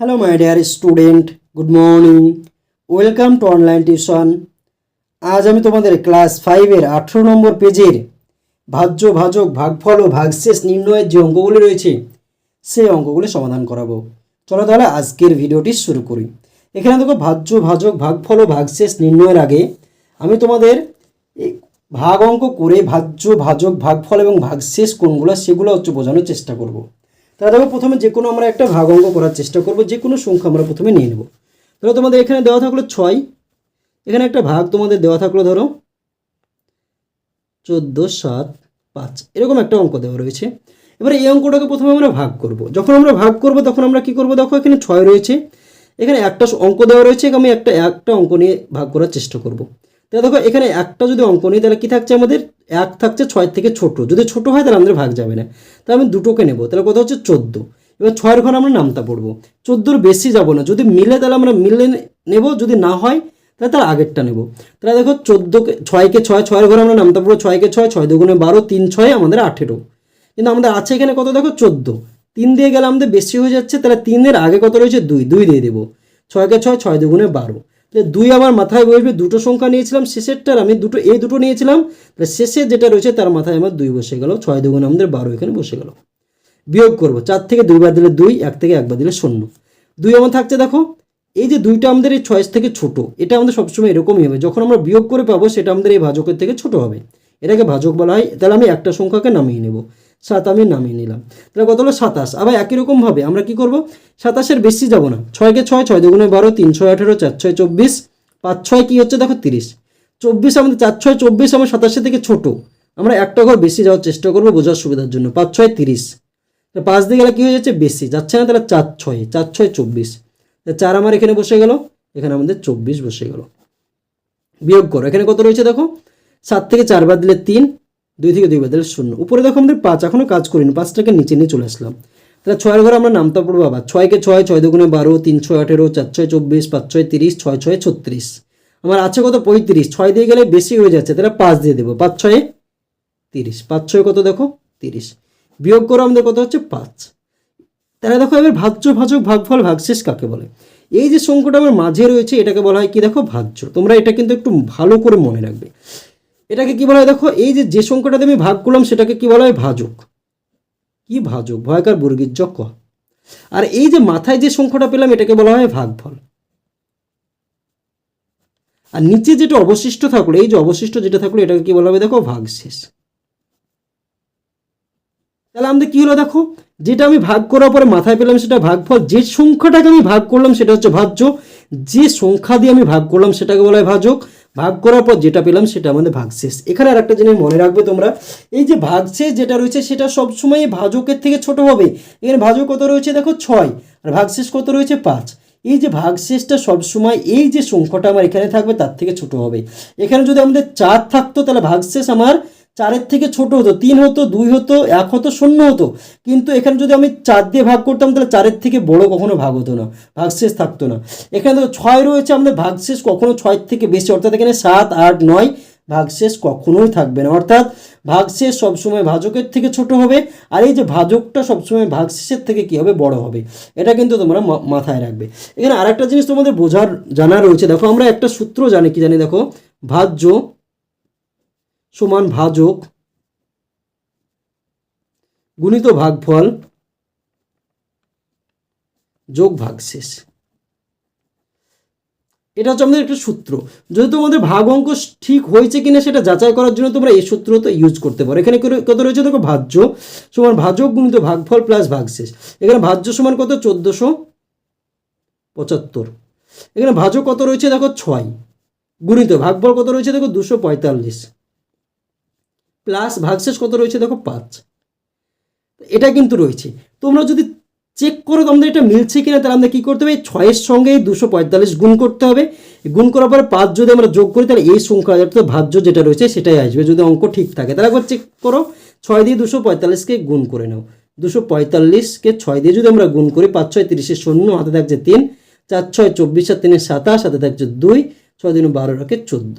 Hello my dear student good morning welcome to online tuition আজ আমি তোমাদের class ফাইভের আঠেরো নম্বর পেজের ভাজ্য, ভাজক, ভাগফল ও ভাগশেষ নির্ণয়ের যে অঙ্কগুলি রয়েছে, সেই অঙ্কগুলি সমাধান করাবো। চলো তাহলে আজকের ভিডিওটি শুরু করি। এখানে দেখো ভাজ্য, ভাজক, ভাগফল ও ভাগশেষ নির্ণয়ের আগে আমি তোমাদের ভাগ অঙ্ক করে ভাজ্য, ভাজক, ভাগফল এবং ভাগশেষ কোনগুলো, সেগুলো হচ্ছে বোঝানোর চেষ্টা করব। তাহলে দেখো প্রথমে যে কোনো আমরা একটা ভাগ অঙ্ক করার চেষ্টা করব, যে কোনো সংখ্যা আমরা প্রথমে নিয়ে নেব। ধরো তোমাদের এখানে দেওয়া থাকল ছয়। এখানে একটা ভাগ তোমাদের দেওয়া থাকল ধরো চোদ্দ, সাত, পাঁচ, এরকম একটা অঙ্ক দেওয়া রয়েছে। এবারে এই অঙ্কটাকে প্রথমে আমরা ভাগ করব। যখন আমরা ভাগ করব, তখন আমরা কি করব? দেখো এখানে ছয় রয়েছে। এখানে একটা অঙ্ক দেওয়া রয়েছে আমি একটা একটা অঙ্ক নিয়ে ভাগ করার চেষ্টা করব। তাহলে দেখো, এখানে একটা যদি অঙ্ক নিই, তাহলে কী থাকছে আমাদের? এক থাকছে ছয় থেকে ছোট। যদি ছোট হয়, তাহলে আমাদের ভাগ যাবে না। তাহলে আমি দুটোকে নেব। তাহলে কত হচ্ছে? চোদ্দ। এবার ছয়ের ঘরে আমরা নামতা পড়ব। চোদ্দোর বেশি যাব না। যদি মিলে, তাহলে আমরা মিলে নেব। যদি না হয়, তাহলে তার আগেরটা নেব। তাহলে দেখো, চোদ্দোকে, ছয়কে ছয়, ছয়ের ঘরে আমরা নামতা পড়ব। ছয়কে ছয় ছয় দুগুণে বারো, তিন ছয় আমাদের আঠেরো। কিন্তু আমাদের আছে এখানে কত? দেখো, চোদ্দ। তিন দিয়ে গেলে আমাদের বেশি হয়ে যাচ্ছে। তাহলে তিনের আগে কত রয়েছে? দুই। দুই দিয়ে দেবো। ছয়কে ছয় ছয় দুগুণে বারো। তাহলে দুই আমার মাথায় বসবে, দুটো সংখ্যা নিয়েছিলাম শেষেরটার, আমি দুটো এই দুটো নিয়েছিলাম, তাহলে শেষে যেটা রয়েছে তার মাথায় আমার দুই বসে গেল, ছয় দুগুণ আমাদের বারো এখানে বসে গেল। বিয়োগ করব, চার থেকে দুইবার দিলে দুই, এক থেকে একবার দিলে শূন্য। দুই আমার থাকছে দেখো, এই যে দুইটা আমাদের এই ছয়ের থেকে ছোট, এটা আমাদের সবসময় এরকমই হবে, যখন আমরা বিয়োগ করে পাবো সেটা আমাদের এই ভাজকের থেকে ছোট হবে। এটাকে ভাজক বলা হয়, তাহলে আমি একটা সংখ্যাকে নামিয়ে নেব। সাত আমি নামিয়ে নিলাম। তাহলে কত হলো? সাতাশ। আবার একই রকমভাবে আমরা কি করব? সাতাশের বেশি যাব না। ছয়কে ছয় ছয় দুগুণে বারো, তিন, ছয়, আঠেরো, চার, ছয়, চব্বিশ, পাঁচ, ছয় কী হচ্ছে? দেখো তিরিশ। চব্বিশ আমাদের চার, ছয়, চব্বিশ আমার সাতাশের থেকে ছোটো। আমরা একটা ঘর বেশি যাওয়ার চেষ্টা করব বোঝার সুবিধার জন্য। পাঁচ, ছয়, তিরিশ। তো পাঁচ দিয়ে গেলে কী হয়ে যাচ্ছে? বেশি। যাচ্ছে না, তাহলে চার, ছয় চার, ছয়, চব্বিশ। চার আমার এখানে বসে গেল। এখানে আমাদের চব্বিশ বসে গেল। বিয়োগ করো। এখানে কত রয়েছে দেখো? সাত থেকে চারবার দিলে তিন। দুই থেকে দুইবার দিলে শূন্য। উপরে দেখো আমাদের পাঁচ এখনও কাজ করিনি, পাঁচটাকে নিচে নিয়ে চলে আসলাম। তাহলে ছয়ের ঘরে আমরা নামতা পড়ব আবার ছয়কে ছয় ছয় দুগুণে বারো, তিন ছয় আঠেরো, চার ছয় চব্বিশ, পাঁচ ছয় তিরিশ, ছয় ছয় ছত্রিশ। আমার আছে কত? পঁয়ত্রিশ। ছয় দিয়ে গেলে বেশি হয়ে যাচ্ছে, তাহলে পাঁচ দিয়ে দেবো। পাঁচ ছয়ে তিরিশ। পাঁচ ছয় কত দেখো? তিরিশ। বিয়োগ করে, আমাদের কত হচ্ছে? পাঁচ। তাহলে দেখো এবার ভাজ্য, ভাজক, ভাগফল, ভাগশেষ কাকে বলে? এই যে সংখ্যাটা আমার মাঝে রয়েছে, এটাকে বলা হয় কি দেখো? ভাজ্য। তোমরা এটা কিন্তু একটু ভালো করে মনে রাখবে। এটাকে কি বলা হয়? দেখো, এই যে যে সংখ্যাটাতে আমি ভাগ করলাম, সেটাকে কি বলা হয়? ভাজক। কি ভাজক? ভয়কার বর্গীর জ আর এই যে, মাথায় যে সংখ্যাটা পেলাম, এটাকে বলা হয় ভাগফল। আর নিচে যেটা অবশিষ্ট থাকল, এই যে অবশিষ্ট যেটা থাকল, এটাকে কি বলা হবে? দেখো, ভাগশেষ। তাহলে আমাদের কি হলো? দেখো, যেটা আমি ভাগ করার পরে মাথায় পেলাম, সেটা ভাগফল। যে সংখ্যাটাকে আমি ভাগ করলাম, সেটা হচ্ছে ভাজ্য। যে সংখ্যা দিয়ে আমি ভাগ করলাম, সেটাকে বলা হয় ভাজক। ভাগ করার পর যেটা পেলাম সেটা আমাদের ভাগশেষ এখানে আর একটা জিনিস মনে রাখবে তোমরা, এই যে ভাগশেষ যেটা রয়েছে সেটা সবসময় ভাজকের থেকে ছোট হবে। এখানে ভাজক কত রয়েছে দেখো? ছয়। আর ভাগশেষ কত রয়েছে? পাঁচ। এই যে ভাগশেষটা সবসময় এই যে সংখ্যাটা আমার এখানে থাকবে তার থেকে ছোট হবে। এখানে যদি আমাদের চার থাকতো তাহলে ভাগশেষ আমার চারের থেকে ছোট হতো, তিন হতো, দুই হতো, এক হতো, শূন্য হতো। কিন্তু এখানে যদি আমি চার দিয়ে ভাগ করতাম, তাহলে চারের থেকে বড় কখনো ভাগ হতো না, ভাগশেষ থাকতো না। এখানে তো ছয় রয়েছে, আমাদের ভাগশেষ কখনো ছয়ের থেকে বেশি, অর্থাৎ এখানে সাত, আট, নয়, ভাগশেষ কখনোই থাকবে না। অর্থাৎ ভাগশেষ সবসময় ভাজকের থেকে ছোট হবে, আর এই যে ভাজকটা সবসময় ভাগশেষের থেকে কী হবে? বড় হবে। এটা কিন্তু তোমরা মাথায় রাখবে। এখানে আরেকটা জিনিস তোমাদের বোঝার জানা রয়েছে। দেখো আমরা একটা সূত্র জানি, কি জানি দেখো? ভাজ্য সমান ভাজক গুণিত ভাগফল যোগ ভাগশেষ। এটা হচ্ছে আমাদের একটা সূত্র। যদি তোমাদের ভাগ অঙ্ক ঠিক হয়েছে কিনা সেটা যাচাই করার জন্য তোমরা এই সূত্র তো ইউজ করতে পারো। এখানে কত রয়েছে দেখো ভাজ্য সমান ভাজক গুণিত ভাগফল প্লাস ভাগশেষ। এখানে ভাজ্য সমান কত? চোদ্দোশো পঁচাত্তর। এখানে ভাজক কত রয়েছে? দেখো ছয়। গুণিত ভাগফল কত রয়েছে? দেখো দুশো পঁয়তাল্লিশ। প্লাস ভাগশেষ কত রয়েছে? দেখো পাঁচ। এটা কিন্তু রয়েছে। তোমরা যদি চেক করো তোমাদের এটা মিলছে কিনা, তাহলে আমাদের কী করতে হবে? ছয়ের সঙ্গে দুশো পঁয়তাল্লিশ গুণ করতে হবে। গুণ করার পরে পাঁচ যদি আমরা যোগ করি, তাহলে এই সংখ্যা, অর্থাৎ ভাজ্য যেটা রয়েছে, সেটাই আসবে। যদি অঙ্ক ঠিক থাকে, তাহলে একবার চেক করো। ছয় দিয়ে দুশো পঁয়তাল্লিশকে গুণ করে নাও। দুশো পঁয়তাল্লিশকে ছয় দিয়ে যদি আমরা গুণ করি, পাঁচ ছয় তিরিশে শূন্য, হাতে থাকছে তিন। চার ছয় চব্বিশ আর তিনে সাতাশ, হাতে থাকছে দুই। ছয় দিন বারো রাখে চোদ্দ।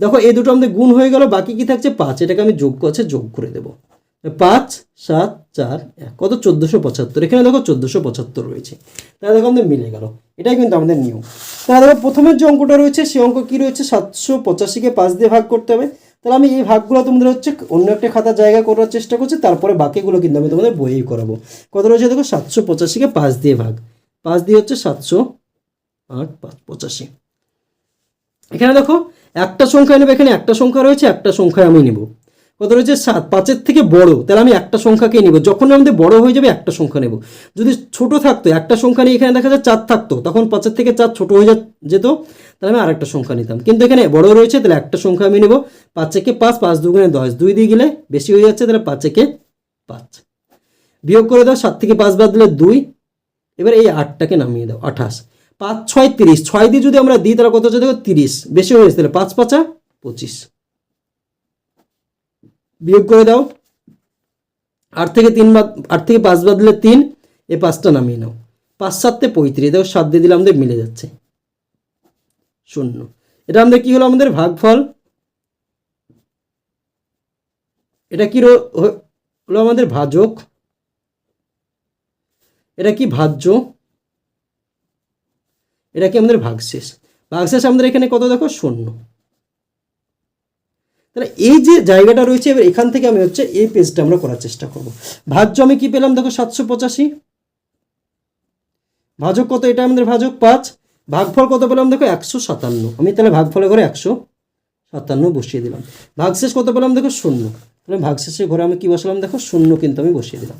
দেখো, এই দুটো আমাদের গুণ হয়ে গেল, বাকি কি থাকছে? পাঁচ। এটাকে আমি যোগ করছে, যোগ করে দেবো। পাঁচ, সাত, চার, এক। কত? চোদ্দোশো পঁচাত্তর। এখানে দেখো, চোদ্দোশো পঁচাত্তর রয়েছে। তাহলে দেখো, আমাদের মিলে গেল। এটাই কিন্তু আমাদের নিয়ম। তাহলে দেখো, প্রথমের যে অঙ্কটা রয়েছে, সেই অঙ্ক কী রয়েছে? সাতশো পঁচাশিকে পাঁচ দিয়ে ভাগ করতে হবে। তাহলে আমি এই ভাগগুলো তোমাদের হচ্ছে অন্য একটা খাতার জায়গা করার চেষ্টা করছি, তারপরে বাকিগুলো কিন্তু আমি তোমাদের বইয়েই করাবো। কত রয়েছে দেখো? সাতশো পঁচাশিকে পাঁচ দিয়ে ভাগ। পাঁচ দিয়ে হচ্ছে সাতশো আট, পাঁচ, পঁচাশি। এখানে দেখো একটা সংখ্যা নেবে এখানে একটা সংখ্যা রয়েছে, একটা সংখ্যা আমি নেব। কত রয়েছে? সাত। পাঁচের থেকে বড়, তাহলে আমি একটা সংখ্যাকেই নিব। যখন আমাদের বড় হয়ে যাবে, একটা সংখ্যা নেব। যদি ছোট থাকতো, একটা সংখ্যা নিয়ে এখানে দেখা যায় চার থাকতো, তখন পাঁচের থেকে চার ছোট হয়ে যেত, তাহলে আমি আরেকটা সংখ্যা নিতাম। কিন্তু এখানে বড় রয়েছে, তাহলে একটা সংখ্যা আমি নেব। পাঁচ একে পাঁচ পাঁচ দুগুণে দশ। দুই দিয়ে গেলে বেশি হয়ে যাচ্ছে, তাহলে পাঁচ একে পাঁচ। বিয়োগ করে দাও, সাত থেকে পাঁচ বাদ দিলে দুই। এবার এই আটটাকে নামিয়ে দাও, আঠাশ। পাঁচ, ছয়, তিরিশ। ছয় দিয়ে যদি আমরা দিই, তাহলে কত হচ্ছে দেখো? তিরিশ। বেশি হয়ে যাচ্ছে তাহলে পাঁচ, পাঁচা পঁচিশ। বিয়োগ করে দাও। আট থেকে তিন বাদ, আট থেকে পাঁচ বাদ দিলে তিন, এ পাঁচটা নামিয়ে নাও। পাঁচ সাততে পঁয়ত্রিশ। দেখো, সাত দিয়ে দিলে আমাদের মিলে যাচ্ছে। শূন্য। এটা আমাদের কি হলো? আমাদের ভাগফল। এটা কি হলো আমাদের ভাজক। এটা কি ভাজ্য? এটা কি আমাদের ভাগশেষ? ভাগশেষ আমাদের এখানে কত দেখো? শূন্য। তাহলে এই যে জায়গাটা রয়েছে, এবার এখান থেকে আমি হচ্ছে এই পেজটা আমরা করার চেষ্টা করব। ভাজ্য আমি কি পেলাম দেখো? সাতশো পঁচাশি। ভাজক কত? এটা আমাদের ভাজক পাঁচ। ভাগফল কত পেলাম দেখো? একশো সাতান্ন। আমি তাহলে ভাগফলের ঘরে একশো সাতান্ন বসিয়ে দিলাম। ভাগশেষ কত পেলাম দেখো? শূন্য। তাহলে ভাগশেষের ঘরে আমি কি বসালাম দেখো? শূন্য কিন্তু আমি বসিয়ে দিলাম।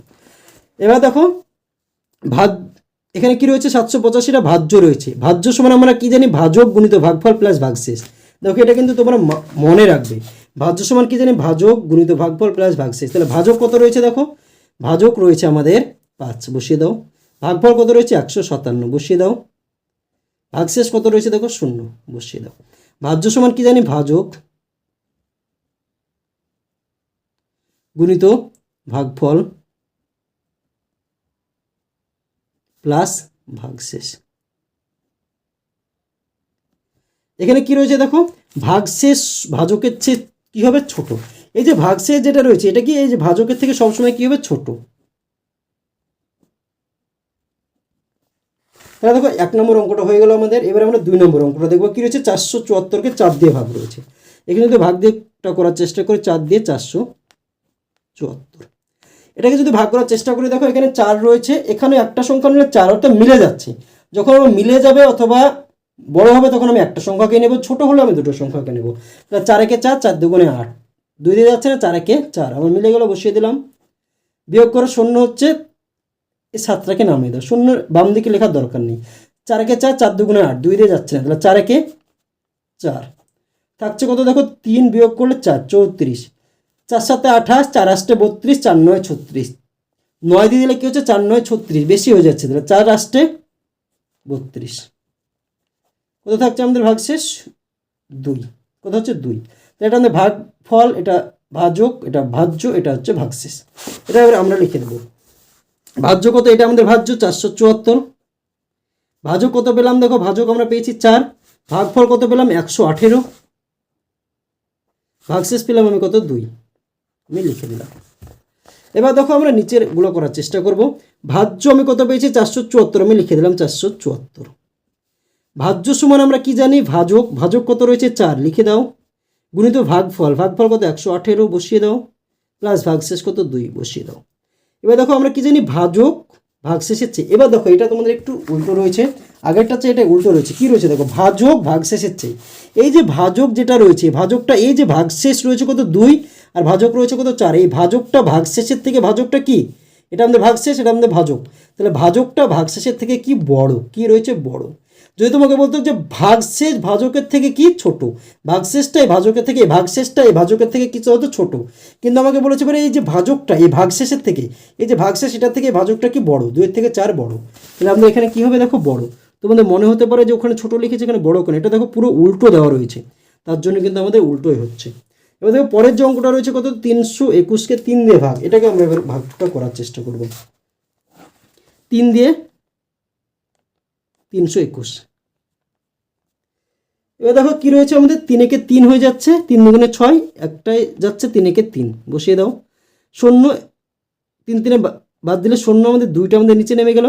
এবার দেখো, ভাগ এখানে কি রয়েছে? সাতশো পঁচাশিটা ভাজ্য রয়েছে। ভাজ্য সমান আমরা কি জানি? ভাজক গুণিত ভাগফল প্লাস ভাগশেষ। দেখো, এটা কিন্তু তোমরা মনে রাখবে। ভাজ্য সমান কি জানি? ভাজক গুণিত ভাগফল প্লাস ভাগশেষ। তাহলে ভাজক কত রয়েছে দেখো? ভাজক রয়েছে আমাদের পাঁচ। বসিয়ে দাও। ভাগফল কত রয়েছে? একশো সাতান্ন। বসিয়ে দাও। ভাগশেষ কত রয়েছে দেখো? শূন্য। বসিয়ে দাও। ভাজ্য সমান কি জানি? ভাজক গুণিত ভাগফল প্লাস ভাগশেষ এখানে কি রয়েছে দেখো? ভাগশেষ ভাজকের চেয়ে কি হবে ছোট। এই যে ভাগশেষ যেটা রয়েছে, এটা কি এই যে ভাজকের থেকে সবসময় কি হবে ছোট? তাহলে দেখো, এক নম্বর অঙ্কটা হয়ে গেল আমাদের। এবার আমরা দুই নম্বর অঙ্কটা দেখব। কী রয়েছে? চারশো চুয়াত্তরকে চার দিয়ে ভাগ রয়েছে। এখানে যদি ভাগ দিয়েটা করার চেষ্টা করে, চার দিয়ে চারশো চুয়াত্তর। এটাকে যদি ভাগ করার চেষ্টা করি, দেখো এখানে চার রয়েছে, এখানে একটা সংখ্যা নিলে চার অর্থাৎ মিলে যাচ্ছে। যখন আমার মিলে যাবে অথবা বড় হবে, তখন আমি একটা সংখ্যাকে নেব, ছোট হলে আমি দুটো সংখ্যাকে নেব। তাহলে চার চার দুগুণে আট। দুই দিয়ে যাচ্ছে না, চার একে চার। আমার মিলে গেল, বসিয়ে দিলাম। বিয়োগ করে শূন্য হচ্ছে, এই সাতটাকে নামিয়ে দাও। শূন্য বাম দিকে লেখার দরকার নেই। চার একে চার চার দুগুণে আট। দুই দিয়ে যাচ্ছে না, তাহলে চার একে চার। থাকছে কত? দেখো, তিন বিয়োগ করলে চার, চৌত্রিশ। চার সাথে আঠাশ চার আষ্টে বত্রিশ চার নয় ছত্রিশ। নয় দিয়ে দিলে কি হচ্ছে? চার নয় ছত্রিশ, বেশি হয়ে যাচ্ছে। তাহলে চার আষ্টে বত্রিশ। কত থাকছে আমাদের ভাগশেষ? দুই। কত হচ্ছে? দুই। তো এটা আমাদের ভাগ ফল এটা ভাজক, এটা ভাজ্য, এটা হচ্ছে ভাগশেষ। এটা এবার আমরা লিখে দেবো। ভাজ্য কত? এটা আমাদের ভাজ্য, চারশো চুয়াত্তর। ভাজক কত পেলাম? দেখো, ভাজক আমরা পেয়েছি চার। ভাগফল কত পেলাম? একশো আঠেরো। ভাগশেষ পেলাম আমি কত? দুই। আমি লিখে দিলাম। এবার দেখো আমরা নিচেরগুলো করার চেষ্টা করব। ভাজ্য আমি কত পেয়েছি? চারশো চুয়াত্তর। আমি লিখে দিলাম চারশো চুয়াত্তর। ভাজ্য সমান আমরা কি জানি? ভাজক। ভাজক কত রয়েছে? চার। লিখে দাও। গুণিত ভাগফল। ভাগফল কত? একশো আঠেরো। বসিয়ে দাও। প্লাস ভাগশেষ কত? দুই। বসিয়ে দাও। এবার দেখো আমরা কি জানি? ভাজক ভাগশেষের চেয়ে। এবার দেখো, এটা তোমাদের একটু উল্টো রয়েছে। আগেরটা চেয়ে এটা উল্টো রয়েছে। কি রয়েছে? দেখো, ভাজক ভাগশেষের চেয়ে। এই যে ভাজক যেটা রয়েছে, ভাজকটা এই যে ভাগশেষ রয়েছে কত? দুই। আর ভাজক রয়েছে কত চার? এই ভাজকটা ভাগশেষের থেকে ভাজকটা কি? এটা আমাদের ভাগশেষ, এটা আমাদের ভাজক। তাহলে ভাজকটা ভাগশেষের থেকে কি বড়? কি রয়েছে বড়? যদি তোমাকে বলতো যে ভাগশেষ ভাজকের থেকে কি ছোট? ভাগশেষটা এই ভাজকের থেকে, এই ভাগশেষটা এই ভাজকের থেকে কিছু হয়তো ছোট। কিন্তু আমাকে বলেছে, এবারে এই যে ভাজকটা, এই ভাগশেষের থেকে, এই যে ভাগশেষ, এটার থেকে ভাজকটা কি বড়? দুয়ের থেকে চার বড়। তাহলে আমাদের এখানে কি হবে? দেখো বড়। তোমাদের মনে হতে পারে যে ওখানে ছোট লিখেছে, এখানে বড় কেন? এটা দেখো পুরো উল্টো দেওয়া রয়েছে। তার জন্য কিন্তু আমাদের উল্টোই হচ্ছে। এবার দেখো পরের যে অঙ্কটা রয়েছে কত? তিনশো একুশকে তিন দিয়ে ভাগ। এটাকে আমরা এবার ভাগটা করার চেষ্টা করব। তিন দিয়ে তিনশো একুশ। এবার দেখো কি রয়েছে আমাদের? তিনেকে তিন হয়ে যাচ্ছে, তিন দুগুণে ছয় একটাই যাচ্ছে তিনেকে তিন। বসিয়ে দাও। শূন্য, তিন তিনে বাদ দিলে শূন্য আমাদের দুইটা আমাদের নিচে নেমে গেল।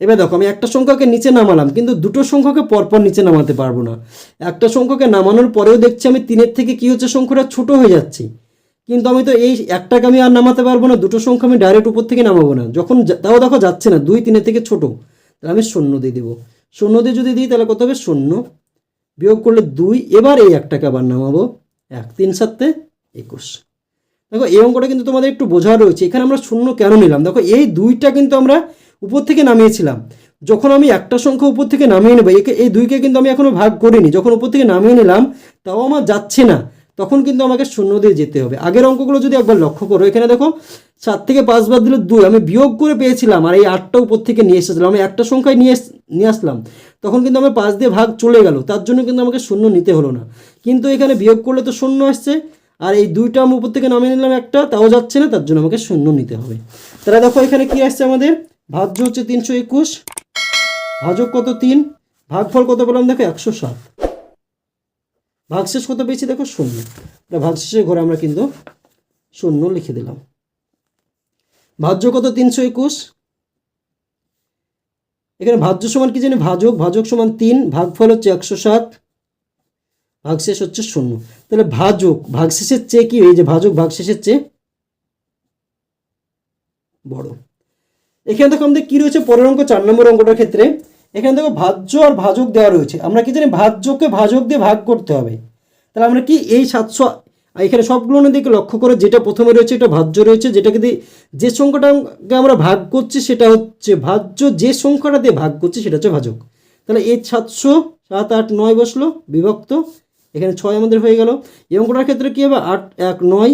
এবার দেখো, আমি একটা সংখ্যাকে নিচে নামালাম, কিন্তু দুটো সংখ্যাকে পরপর নিচে নামাতে পারব না। একটা সংখ্যাকে নামানোর পরেও দেখছি আমি তিনের থেকে কি হচ্ছে, সংখ্যাটা ছোট হয়ে যাচ্ছি। কিন্তু আমি তো এই একটাকে আমি আর নামাতে পারব না, দুটো সংখ্যা আমি ডাইরেক্ট উপর থেকে নামাবো না। যখন তাও দেখো যাচ্ছে না, দুই তিনের থেকে ছোট। তাহলে আমি শূন্য দিয়ে দেবো। শূন্য দিয়ে যদি দিই, তাহলে কত হবে? শূন্য। বিয়োগ করলে দুই, এবার এই একটাকে আবার নামাবো। এক, তিন, সাতে একুশ। দেখো, এই অঙ্কটা কিন্তু তোমাদের একটু বোঝা রয়েছে। এখানে আমরা শূন্য কেন নিলাম? দেখো, এই দুইটা কিন্তু আমরা উপর থেকে নামিয়েছিলাম। যখন আমি একটা সংখ্যা উপর থেকে নামিয়ে নেব, একে এই দুইকে কিন্তু আমি এখনও ভাগ করিনি। যখন উপর থেকে নামিয়ে নিলাম, তাও আমার যাচ্ছে না। তখন কিন্তু আমাকে শূন্য দিয়ে যেতে হবে। আগের অঙ্কগুলো যদি একবার লক্ষ্য করো, এখানে দেখো, সাত থেকে পাঁচ বাদ দিলে দুই। আমি বিয়োগ করে পেয়েছিলাম আর এই আটটা উপর থেকে নিয়ে এসেছিলাম। আমি একটা সংখ্যায় নিয়ে নিয়ে আসলাম। তখন কিন্তু আমার পাঁচ দিয়ে ভাগ চলে গেল। তার জন্য কিন্তু আমাকে শূন্য নিতে হলো না। কিন্তু এখানে বিয়োগ করলে তো শূন্য আসছে। আর এই দুইটা আমি উপর থেকে নামিয়ে নিলাম একটা, তাও যাচ্ছে না। তার জন্য আমাকে শূন্য নিতে হবে। তাহলে দেখো এখানে কি আসছে আমাদের? ভাজ্য হচ্ছে তিনশো একুশ ভাজক কত তিন, ভাগফল কত পেলাম দেখো একশো সাত। ভাগশেষ কত পেয়েছি দেখো শূন্য। ভাগশেষের ঘরে আমরা কিন্তু শূন্য লিখে দিলাম। ভাজ্য কত তিনশো একুশ? এখানে ভাজ্য সমান কি জানি? ভাজক ভাজক সমান তিন, ভাগফল হচ্ছে একশো সাত, ভাগশেষ হচ্ছে শূন্য। তাহলে ভাজক ভাগশেষের চেয়ে কি? এই যে ভাজক ভাগশেষের চেয়ে বড়। এখানে দেখো আমাদের কি রয়েছে? পরের অঙ্ক, চার নম্বর অঙ্কটার ক্ষেত্রে। এখানে দেখো ভাজ্য আর ভাজক দেওয়া রয়েছে। আমরা কি জানি ভাজ্যকে ভাজক দিয়ে ভাগ করতে হবে। তাহলে আমরা কি এই সাতশো এখানে সবগুলো দিকে লক্ষ্য করে, যেটা প্রথমে রয়েছে এটা ভাজ্য রয়েছে, যেটাকে দিয়ে যে সংখ্যাটাকে আমরা ভাগ করছি সেটা হচ্ছে ভাজ্য, যে সংখ্যাটা দিয়ে ভাগ করছি সেটা হচ্ছে ভাজক। তাহলে এই সাতশো সাত, আট, নয় বসল, বিভক্ত। এখানে ছয় আমাদের হয়ে গেল। এই অঙ্কটার ক্ষেত্রে কী হবে? আট, এক, নয়,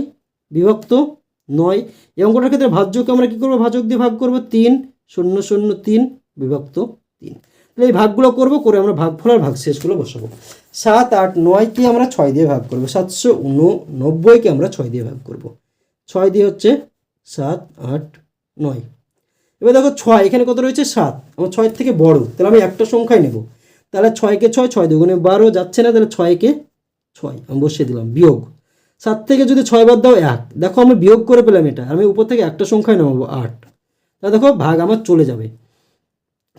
বিভক্ত। নয়। এই অঙ্কটার ক্ষেত্রে ভাজ্যকে আমরা কী করব? ভাজক দিয়ে ভাগ করব তিন, শূন্য শূন্য, তিন, বিভক্ত তিন। তাহলে এই ভাগগুলো করব, করে আমরা ভাগ ভাগফল আর ভাগশেষগুলো বসাবো। সাত, আট, নয়কে আমরা ছয় দিয়ে ভাগ করব। সাতশো উননব্বইকে আমরা ছয় দিয়ে ভাগ করব। ছয় দিয়ে হচ্ছে সাত, আট, নয়। এবার দেখো ছয়, এখানে কত রয়েছে? সাত। আমার ছয়ের থেকে বড়। তাহলে আমি একটা সংখ্যায় নেব। তাহলে ছয়কে ছয় ছয় দুগুণে বারো যাচ্ছে না, তাহলে ছয়কে ছয়। আমি বসিয়ে দিলাম। বিয়োগ। সাত থেকে যদি ছয় বাদ দাও, এক। দেখো আমি বিয়োগ করে পেলাম এটা আমি উপর থেকে একটা সংখ্যায় নামাবো আট। তাহলে দেখো, ভাগ আমার চলে যাবে।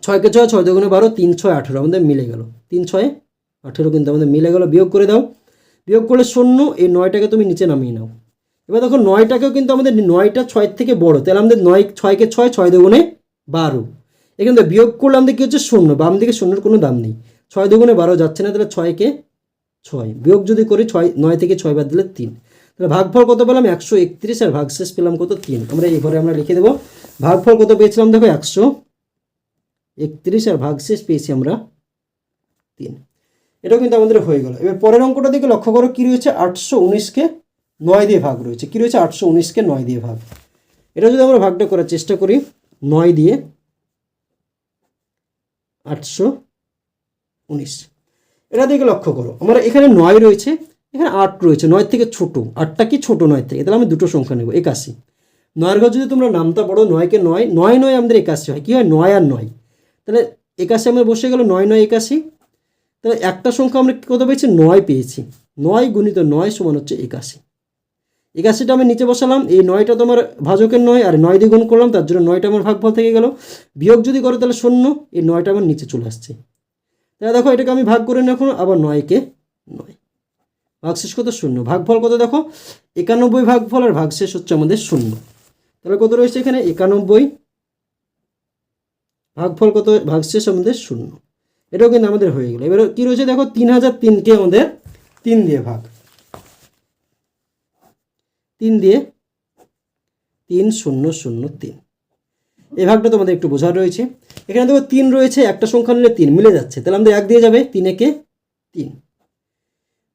ছয়কে ছয় ছয় দুগুণে বারো, তিন ছয় আঠেরো, আমাদের মিলে গেল। তিন ছয়, আঠেরো কিন্তু আমাদের মিলে গেল, বিয়োগ করে দাও। বিয়োগ করলে শূন্য, এই নয়টাকে তুমি নিচে নামিয়ে নাও। এবার দেখো, নয়টাকেও কিন্তু আমাদের নয়টা ছয়ের থেকে বড়, তাহলে আমাদের নয়, ছয়কে ছয় ছয় দুগুণে বারো। এখানে তো বিয়োগ করলে আমাদের কী হচ্ছে? শূন্য। বাম দিকে শূন্যর কোনো দাম নেই। ছয় দুগুণে বারো যাচ্ছে না, তাহলে ছয়কে ছয়। বিয়োগ যদি করি ছয়, নয় থেকে ছয় বাদ দিলে তিন। তাহলে ভাগফল কত পেলাম? একশো একত্রিশ আর ভাগশেষ পেলাম কত? তিন। আমরা এই ঘরে আমরা লিখে দেবো। ভাগফল কত পেয়েছিলাম? দেখো একশো একত্রিশ আর ভাগশেষ পেয়েছি আমরা তিন। এটাও কিন্তু আমাদের হয়ে গেল। এবার পরের অঙ্কটা দিকে লক্ষ্য করো কী রয়েছে? আটশো উনিশকে নয় দিয়ে ভাগ রয়েছে। কী রয়েছে? আটশো উনিশকে নয় দিয়ে ভাগ। এটা যদি আমরা ভাগটা করার চেষ্টা করি, নয় দিয়ে আটশো উনিশ। এটা দিকে লক্ষ্য করো। আমরা এখানে নয় রয়েছে, এখানে আট রয়েছে। নয় থেকে ছোট। আটটা কি ছোট নয় থেকে? তাহলে আমি দুটো সংখ্যা নেব। একাশি। নয়ের ঘর যদি তোমরা নামটা পড়ো নয়কে নয় নয় নয় আমাদের একাশি হয়। কী হয়? নয় আর নয়। তাহলে একাশি আমরা বসে গেল, নয় নয় একাশি। তাহলে একটা সংখ্যা আমরা কত পেয়েছি? নয় পেয়েছি। নয় গুণিত নয় সমান হচ্ছে একাশি। একাশিটা আমি নিচে বসালাম। এই নয়টা তোমার ভাজকের নয়, আর নয় দিয়ে গুণ করলাম, তার জন্য নয়টা আমার ভাগ ভাগফল থেকে গেল। বিয়োগ যদি করো তাহলে শূন্য, এই নয়টা আমার নিচে চলে আসছে। তাহলে দেখো, এটাকে আমি ভাগ করে এখন, আবার নয়কে নয়। ভাগশেষ কত? শূন্য। ভাগফল কত দেখো? একানব্বই ভাগফল আর ভাগশেষ হচ্ছে আমাদের শূন্য। তাহলে কত রয়েছে এখানে? একানব্বই। ভাগফল কত? ভাগশেষ আমাদের শূন্য। এটাও কিন্তু আমাদের হয়ে গেল। এবার কি রয়েছে দেখো? তিন হাজার তিনকে আমাদের তিন দিয়ে ভাগ। তিন দিয়ে তিন শূন্য শূন্য তিন। এই ভাগটা তোমাদের একটু বোঝার রয়েছে। এখানে দেখো তিন রয়েছে, একটা সংখ্যা নিলে তিন, মিলে যাচ্ছে। তাহলে আমাদের এক দিয়ে যাবে, তিন একে তিন।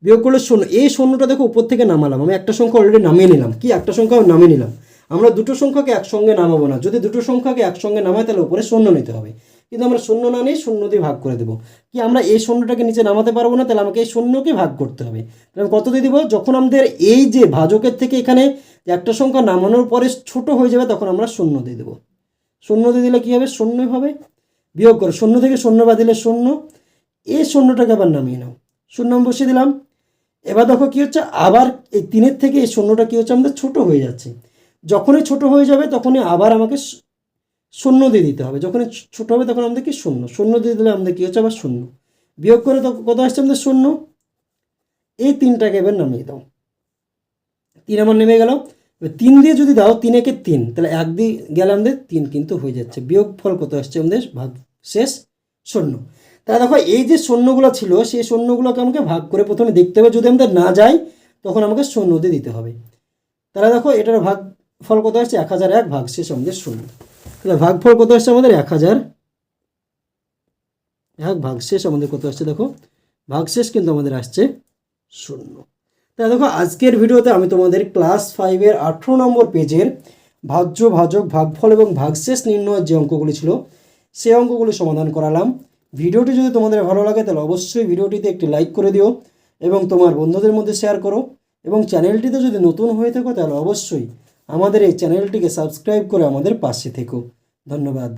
বিয়োগ করলে শূন্য। এই শূন্যটা দেখো উপর থেকে নামালাম। আমি একটা সংখ্যা অলরেডি নামিয়ে নিলাম। কি? একটা সংখ্যা নামিয়ে নিলাম। আমরা দুটো সংখ্যাকে একসঙ্গে নামাবো না। যদি দুটো সংখ্যাকে একসঙ্গে নামাই, তাহলে উপরে শূন্য নিতে হবে। কিন্তু আমরা শূন্য না নিয়ে শূন্য দিয়ে ভাগ করে দেবো। কি? আমরা এই শূন্যটাকে নিচে নামাতে পারব না, তাহলে আমাকে এই শূন্যকে ভাগ করতে হবে। তাহলে কত দিয়ে দিব? যখন আমাদের এই যে ভাজকের থেকে এখানে একটা সংখ্যা নামানোর পরে ছোট হয়ে যাবে, তখন আমরা শূন্য দিয়ে দেবো। শূন্য দিয়ে দিলে কী হবে? শূন্য হবে। বিয়োগ করো। শূন্য থেকে শূন্য বা দিলে শূন্য। এই শূন্যটাকে আবার নামিয়ে নাও। শূন্য বসিয়ে দিলাম। এবার দেখো কী হচ্ছে? আবার এই তিনের থেকে এই শূন্যটা কী হচ্ছে? আমাদের ছোট হয়ে যাচ্ছে। যখনই ছোট হয়ে যাবে, তখনই আবার আমাকে শূন্য দিয়ে দিতে হবে। যখন ছোট হবে, তখন আমাদের কি? শূন্য। শূন্য দিয়ে দিলে আমাদের কী হচ্ছে? আবার শূন্য। বিয়োগ করে তো কত আসছে আমাদের? শূন্য। এই তিনটাকে এবার নামিয়ে দাও। তিন আমার নেমে গেল। তিন দিয়ে যদি দাও, তিন একে তিন, তাহলে এক দিয়ে গেলে আমাদের তিন কিন্তু হয়ে যাচ্ছে। বিয়োগ ফল কত আসছে আমাদের? ভাগ শেষ শূন্য। তাহলে দেখো, এই যে শূন্যগুলো ছিল, সেই শূন্যগুলোকে আমাকে ভাগ করে প্রথমে দেখতে হবে। যদি আমাদের না যায়, তখন আমাকে শূন্য দিয়ে দিতে হবে। তাহলে দেখো, এটার ভাগ ফল কত আসছে? এক হাজার এক, ভাগ শেষ আমাদের শূন্য। তাহলে ভাগ ফল কত আসছে আমাদের? এক হাজার এক, ভাগ শেষ আমাদের কত আসছে দেখো? ভাগ শেষ কিন্তু আমাদের আসছে শূন্য। তাহলে দেখো, আজকের ভিডিওতে আমি তোমাদের ক্লাস ফাইভের আঠেরো নম্বর পেজের ভাজ্য, ভাজক, ভাগফল এবং ভাগশেষ নির্ণয়ের যে অঙ্কগুলি ছিল, সেই অঙ্কগুলি সমাধান করালাম। ভিডিওটি যদি তোমাদের ভালো লাগে, তাহলে অবশ্যই ভিডিওটিতে একটি লাইক করে দিও এবং তোমার বন্ধুদের মধ্যে শেয়ার করো। এবং চ্যানেলটিতে যদি নতুন হয়ে থাকো, তাহলে অবশ্যই আমাদের এই চ্যানেলটিকে সাবস্ক্রাইব করে আমাদের পাশে থেকো। ধন্যবাদ।